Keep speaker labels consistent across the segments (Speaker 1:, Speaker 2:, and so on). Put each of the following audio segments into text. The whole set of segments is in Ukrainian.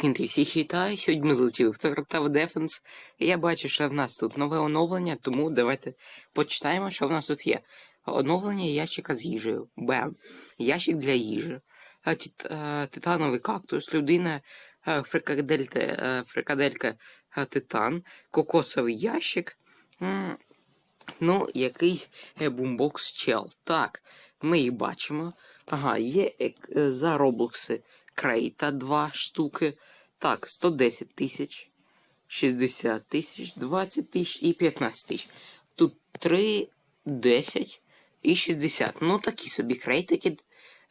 Speaker 1: Кінти, всіх вітаю. Сьогодні ми злетіли в Tower Defense. І я бачу, що в нас тут нове оновлення, тому давайте почитаємо, що в нас тут є. Оновлення ящика з їжею. Бем. Ящик для їжі. Е, е, Титановий кактус, людина, е, фрикаделька, фрикаделька титан, кокосовий ящик. Ну, якийсь бумбокс чел. Так, ми їх бачимо. Ага, є за роблокси крейта два штуки. Так, 110 тисяч, 60 тисяч, 20 тисяч і 15 тисяч. Тут 3, 10 і 60. Ну, такі собі крейтики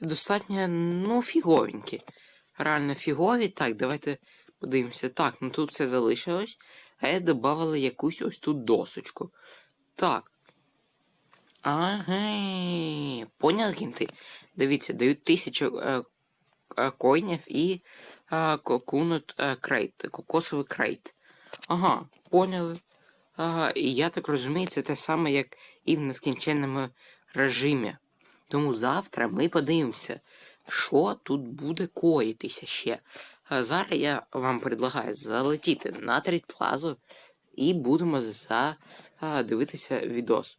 Speaker 1: достатньо, ну, фіговенькі. Реально фігові. Так, давайте подивимося. Так, ну тут все залишилось. А я додавала якусь ось тут досочку. Так. Ага. Поняли кінти? Дивіться, дають тисячу е, е, коїнів і кокунут е, крейт, кокосовий крейт. Ага, поняли. Ага, і я так розумію, це те саме, як і в нескінченному режимі. Тому завтра ми подивимося, що тут буде коїтися ще. А зараз я вам предлагаю залетіти на трейд-плазу і будемо за, а, дивитися відос.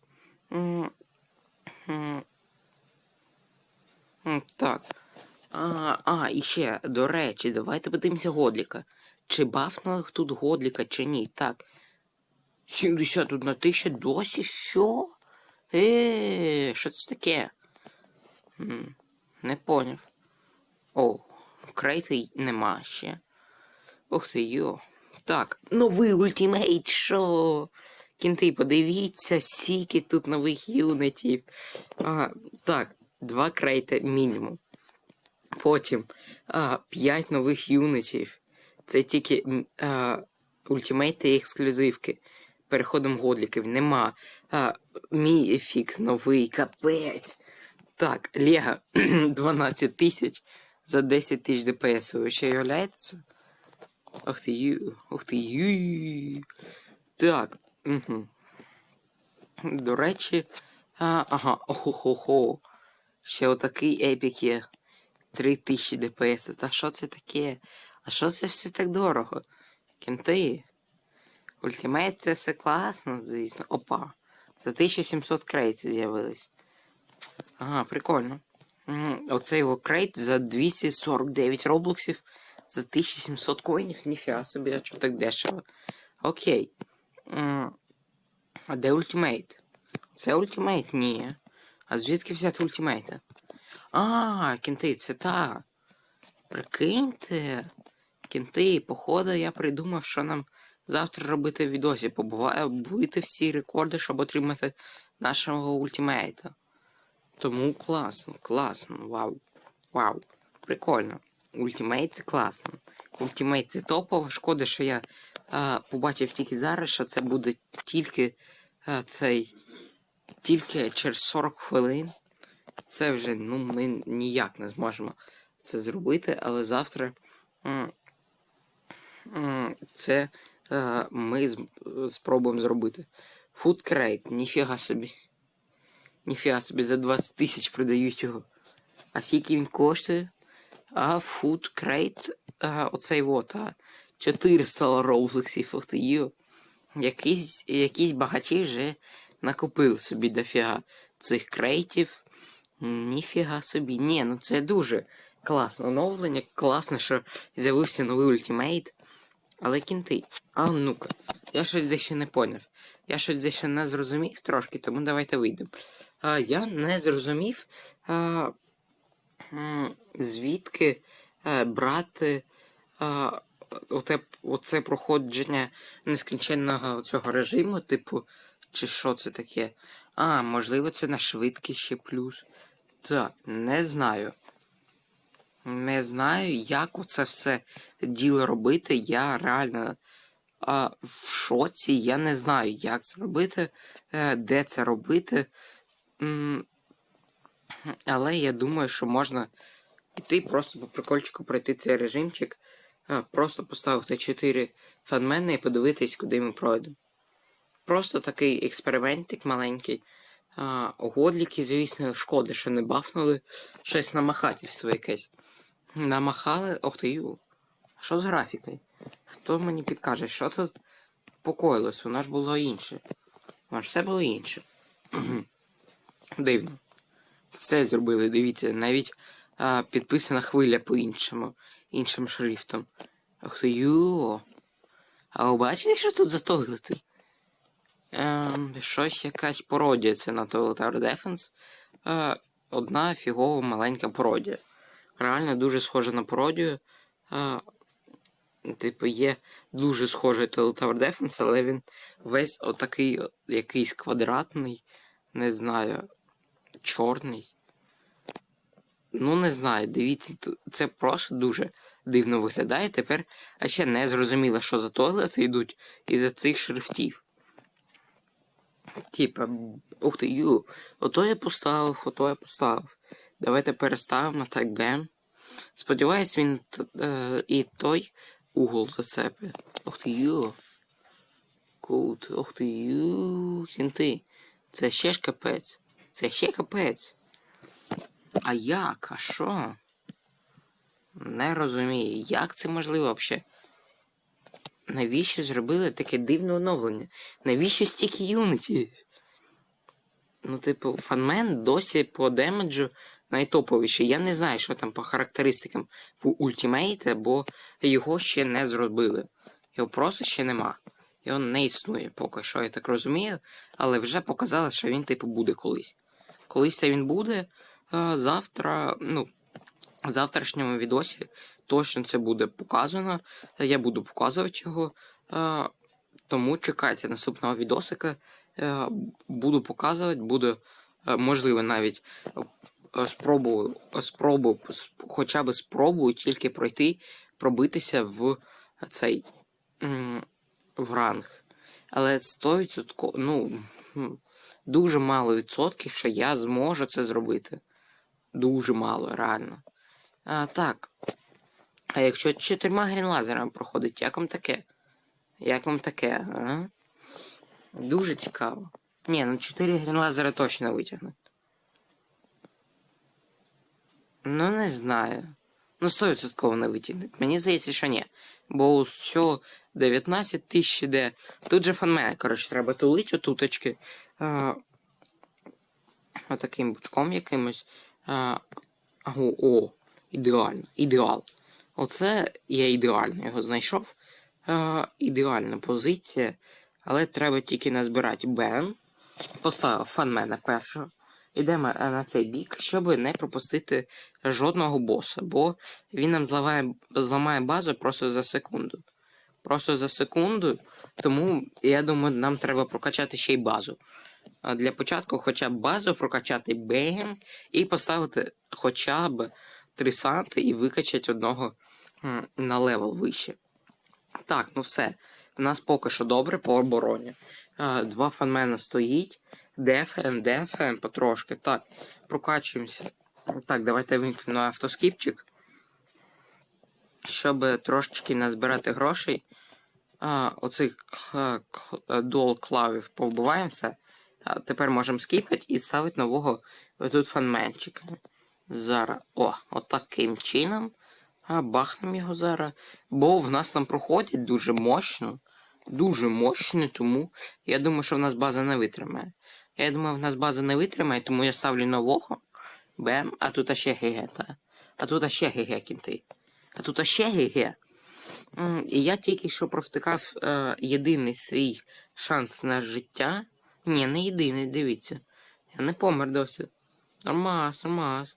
Speaker 1: Так. А, а, і ще, до речі, давайте подивимося Годліка. Чи бафнули тут Годліка, чи ні? Так. 71 тисяча досі що? Е, що це таке? Не поняв. О, крейти нема ще. Ух ти йо. Так, новий ультимейт, що? Кінти, подивіться, скільки тут нових юнитів. А, так, два крейти мінімум. Потім а, 5 нових юнитів. Це тільки а, ультимейти і ексклюзивки. Переходом годліків нема. А, мій ефік новий, капець. Так, Лего 12 тисяч за 10 тисяч ДПС. Ви ще уявляєте це? Ох ти ю, ох ти ю. Так. Угу. До речі. А, ага, охо-хо-хо. Ще отакий епік є. 3000 ДПС. Та що це таке? А що це все так дорого? Кенти. Ультимейт це все класно, звісно. Опа. За 1700 крейтів з'явились. Ага, прикольно. М, Оцей його крейт за 249 роблоксів за 1700 коїнів. Ніфіга собі, а чого так дешево. Окей. А де ультимейт? Це ультимейт? Ні. А звідки взяти ультимейта? А, кінти, це та. Прикиньте. Кінти, походу, я придумав, що нам завтра робити в відосі. Побуває бити всі рекорди, щоб отримати нашого ультимейта. Тому класно, класно, вау. Вау. Прикольно. Ультимейт це класно. Ультимейт це топово. Шкода, що я а, побачив тільки зараз, що це буде тільки а, цей. Тільки через 40 хвилин. Це вже, ну, ми ніяк не зможемо це зробити, але завтра це е, ми спробуємо зробити. Crate, ніфіга собі. Ніфіга собі за 20 тисяч продають його. А скільки він коштує? А а, оцей вот, а 400 роузлексів, ух ти. Якісь, якісь багачі вже накупили собі дофіга цих крейтів. Ніфіга собі. Ні, ну це дуже класне оновлення. Класно, що з'явився новий ультимейт. Але кінти. А ну-ка, я щось дещо не поняв. Я щось дещо не зрозумів трошки, тому давайте вийдемо. А, я не зрозумів, а, звідки а, брати а, оте, оце проходження нескінченного цього режиму, типу, чи що це таке? А, можливо, це на швидкість ще плюс. Так, не знаю. Не знаю, як оце все діло робити. Я реально а, в шоці. Я не знаю, як це робити, е, де це робити. Але я думаю, що можна піти просто по прикольчику пройти цей режимчик, е, просто поставити 4 фанмени і подивитись, куди ми пройдемо. Просто такий експериментик маленький. А, годліки, звісно, шкода, що не бафнули щось намахательство якесь. Намахали. Ох ти ю. Що з графікою? Хто мені підкаже, що тут покоїлось? Воно ж було інше. Воно ж все було інше. Дивно. Все зробили, дивіться, навіть а, підписана хвиля по-іншому, іншим шрифтом. Ах ти йо. А ви бачили, що тут за тойлети? Ем, щось якась пародія це на Tower Defense. Е, одна фігова маленька пародія. Реально дуже схожа на пародію. Е, типу, є дуже схожий Tower Defense, але він весь отакий якийсь квадратний, не знаю, чорний. Ну, не знаю, дивіться, це просто дуже дивно виглядає. Тепер а ще не зрозуміло, що за туалети йдуть із-за цих шрифтів. Типа, ух ти, ю, ото я поставив, ото я поставив. Давайте переставимо так бем. Сподіваюсь, він е, і той угол зацепить. Ух ти, ю. Кут, ух ти, ю, кінти. Це ще ж капець. Це ще капець. А як? А що? Не розумію, як це можливо взагалі? Навіщо зробили таке дивне оновлення? Навіщо стільки юніті? Ну, типу, фанмен досі по демеджу найтоповіший. Я не знаю, що там по характеристикам в ультимейте, бо його ще не зробили. Його просто ще нема. Його не існує поки що, я так розумію, але вже показали, що він, типу, буде колись. Колись це він буде. Завтра, ну, в завтрашньому відосі точно це буде показано. Я буду показувати його. Е, тому чекайте наступного відосика. Е, буду показувати, буду, е, можливо, навіть е, спробую, спробую, хоча б спробую тільки пройти, пробитися в цей в ранг. Але 100%, ну, дуже мало відсотків, що я зможу це зробити. Дуже мало, реально. А, так. А якщо чотирма грінлазерами проходить, як вам таке? Як вам таке? А? Дуже цікаво. Ні, ну 4 грінлазера точно витягнуть. Ну, не знаю. Ну, 100% не витягнуть. Мені здається, що ні. Бо що 19 тисяч іде. Тут же фанмен, коротше, треба тулить отуточки. А, отаким бучком якимось. А, о, о, ідеально, ідеал. Оце я ідеально його знайшов. Е, ідеальна позиція, але треба тільки назбирати Бен. Поставив фанмена першого. Йдемо е, на цей бік, щоб не пропустити жодного боса, бо він нам зламає, зламає базу просто за секунду. Просто за секунду. Тому я думаю, нам треба прокачати ще й базу. Для початку хоча б базу прокачати бем і поставити хоча б три санти і викачати одного на левел вище. Так, ну все. У нас поки що добре по обороні. Два фанмена стоїть. Дефаємо, дефаємо потрошки. Так, прокачуємося. Так, давайте вимкнемо автоскіпчик. Щоб трошечки назбирати грошей. А, оцих к- дол клавів повбиваємося. Тепер можемо скіпати і ставити нового тут фанменчика. Зараз. О, отаким чином. А, бахнемо його зараз. Бо в нас там проходять дуже мощно. Дуже мощно, тому я думаю, що в нас база не витримає. Я думаю, в нас база не витримає, тому я ставлю нового. Бем, а тут ще ГГ, та. А тут ще ГГ кінти. А тут ще ГГ. І я тільки що провтикав е, єдиний свій шанс на життя. Ні, не єдиний, дивіться. Я не помер досі. Нормас, нормас.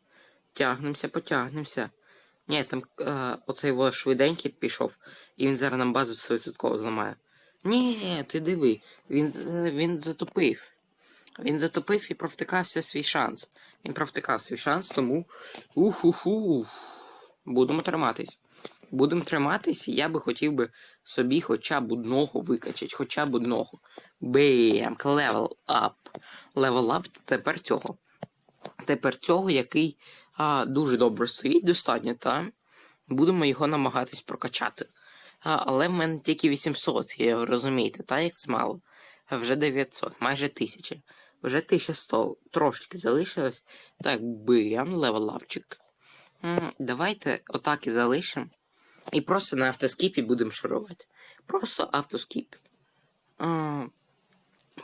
Speaker 1: Тягнемося, потягнемося. Ні, там е, оцей во швиденький пішов, і він зараз нам базу 100% зламає. Ні, ти диви, він, е, він затопив. Він затопив і провтикався свій шанс. Він провтикав свій шанс, тому. Уху-ху. Будемо триматись. Будемо триматись, і я би хотів би собі хоча б одного викачати, хоча б одного. Бем, левел ап. Левел ап тепер цього. Тепер цього, який а, дуже добре стоїть, достатньо, та будемо його намагатись прокачати. А, але в мене тільки 800, є, розумієте, та як це мало. Вже 900, майже 1000. Вже 1100, трошки залишилось. Так, бем, левелапчик. Давайте отак і залишимо. І просто на автоскіпі будемо шурувати. Просто автоскіп.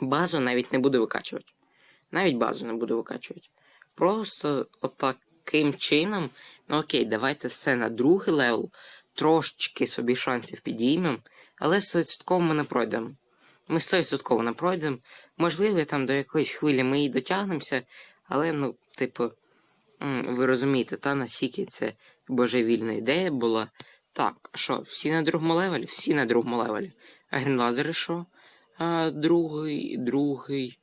Speaker 1: Базу навіть не буду викачувати. Навіть базу не буду викачувати. Просто отаким чином. Ну окей, давайте все на другий левел. Трошечки собі шансів підіймемо, але 100% ми не пройдемо. Ми 100% не пройдемо. Можливо, там до якоїсь хвилі ми і дотягнемося, але, ну, типу, ви розумієте, та наскільки це божевільна ідея була. Так, що, всі на другому левелі? Всі на другому левелі. А грінлазери що? А, другий, другий,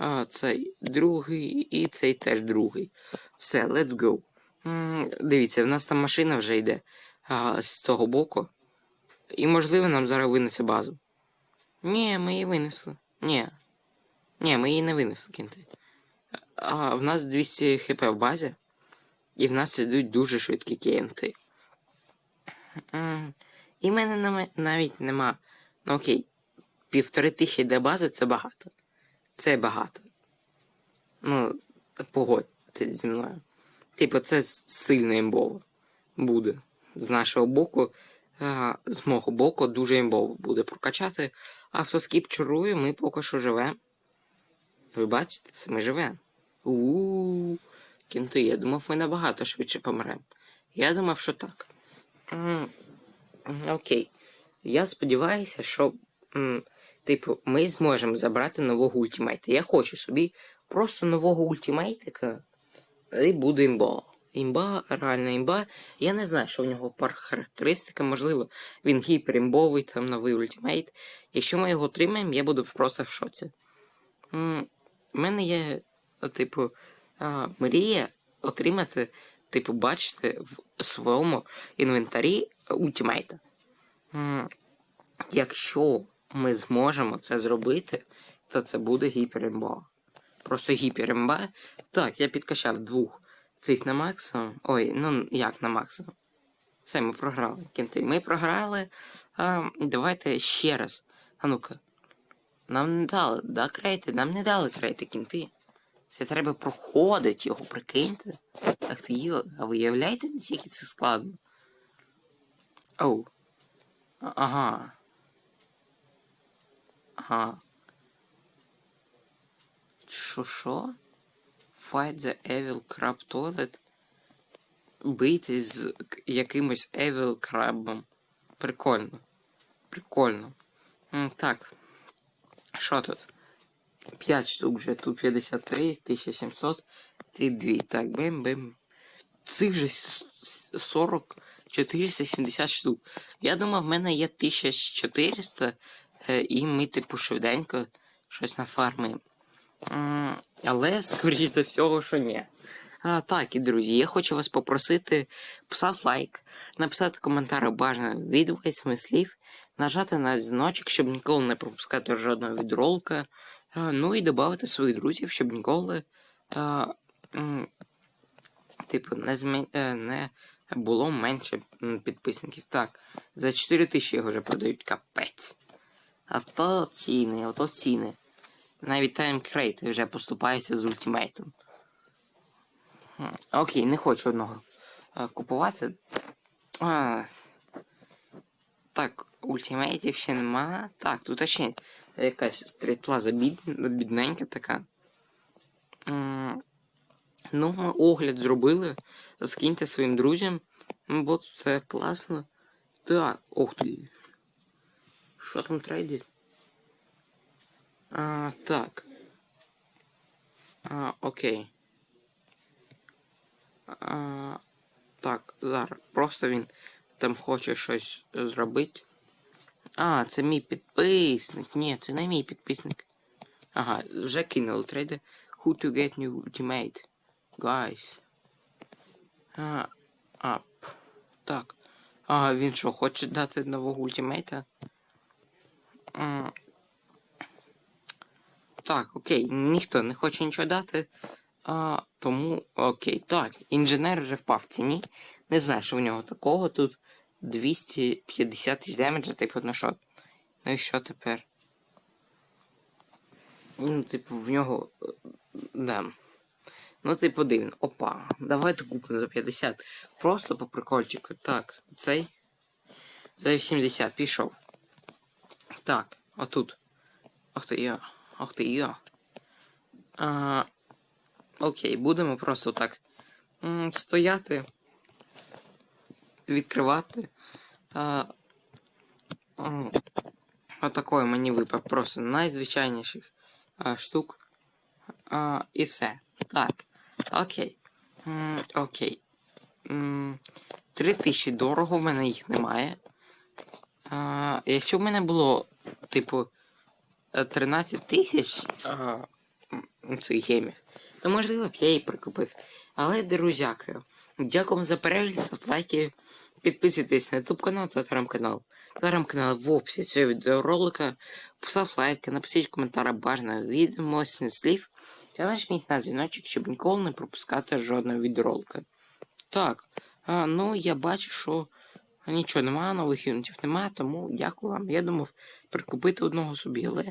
Speaker 1: а, цей другий і цей теж другий. Все, let's go. Дивіться, в нас там машина вже йде а, з того боку. І можливо нам зараз винесе базу. Ні, ми її винесли. Ні. Ні, ми її не винесли, кінти. А в нас 200 хп в базі. І в нас йдуть дуже швидкі кінти. І в мене навіть нема. Ну окей, півтори тисячі для бази це багато. Це багато. Ну, погодьтесь зі мною. Типу, це сильно імбово буде. З нашого боку, з мого боку, дуже імбово буде прокачати. Автоскіп чарує, ми поки що живемо. Ви бачите, це ми живемо. У-у-у. Кінти, я думав, ми набагато швидше помремо. Я думав, що так. Окей. Я сподіваюся, що, типу, ми зможемо забрати нового ультимейта. Я хочу собі просто нового ультимейтика і буде імба. Імба, реальна імба. Я не знаю, що в нього по характеристикам, можливо, він гіперімбовий, там новий ультимейт. Якщо ми його отримаємо, я буду просто в шоці. У мене є, типу, мрія отримати, типу, бачити в своєму інвентарі ультимейта. Якщо ми зможемо це зробити, то це буде гіперімба. Просто гіперімба. Так, я підкачав двох цих на максимум. Ой, ну як на максимум. Все, ми програли. Кінти. Ми програли. А, давайте ще раз. А ну-ка. Нам не дали, да, крейти? Нам не дали крейти кінти. Це треба проходити його, прикиньте. Ах ти йо, а ви уявляєте, наскільки це складно? Оу. Ага. Ага. Що що? Fight the Evil Crab Toilet? Бити з якимось Evil Крабом. Прикольно. Прикольно. Так. Що тут? 5 штук вже. Тут 53, 1700. Ці дві. Так, бим-бим. Цих же с- с- 40, 470 штук. Я думав, в мене є 1400, е, і ми, типу, швиденько щось нафармимо. Але, скоріш за всього, що ні. А, так, і друзі, я хочу вас попросити писати лайк, написати коментар бажано від восьми слів, нажати на дзвіночок, щоб ніколи не пропускати жодного відролика. Ну і додати своїх друзів, щоб ніколи а, м, типу, не, е, не було менше підписників. Так, за 4 тисячі його вже продають капець. А то ціни, ото ціни. Навіть таймкрейти вже поступаються з ультимейтом. Окей, не хочу одного е, купувати. А, так, ультимейтів ще нема. Так, тут ще якась стрітплаза бід, бідненька така. Ну, ми огляд зробили. Скиньте своїм друзям. Бо це класно. Так, ох ти. Що там трейдить? А, так. А, окей. А, так, зараз. Просто він там хоче щось зробити. А, це мій підписник. Ні, це не мій підписник. Ага, вже кинули трейди. Who to get new ultimate? Guys. А, ап. Так. А, він що, хоче дати нового ультимейта? Так, окей, ніхто не хоче нічого дати. А, тому окей. Так, інженер вже впав в ціні. Не знаю, що в нього такого. Тут 250 тисяч демеджа, типу, ну що. Ну і що тепер? Ну, типу, в нього. Да. Ну, типу, дивно. Опа. Давайте купимо за 50. Просто по прикольчику. Так, цей. За 80 пішов. Так, отут. Ох ти йо. Ох ти йо. А, окей, будемо просто так стояти, відкривати. А, отакої мені випав просто найзвичайніших а, штук. А, і все. Так. Окей. М, окей. М, тисячі дорого, в мене їх немає. А, якщо в мене було, типу, е, 13 тисяч цих гемів, то можливо б я її прикупив. Але, друзяки, дякую за перегляд, ставте лайки, підписуйтесь на YouTube канал та телеграм-канал. Телеграм-канал в описі цього відеоролика. Постав лайки, напишіть коментар бажаного відомості слів та нажміть на дзвіночок, щоб ніколи не пропускати жодного відеоролика. Так, а, ну я бачу, що нічого немає, нових юнітів немає, тому дякую вам. Я думав прикупити одного собі, але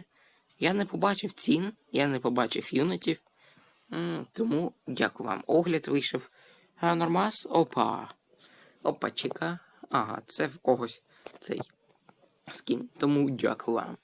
Speaker 1: я не побачив цін, я не побачив юнітів. Тому дякую вам. Огляд вийшов. А, нормас? Опа. Опа, чека. Ага, це в когось цей скін. Тому дякую вам.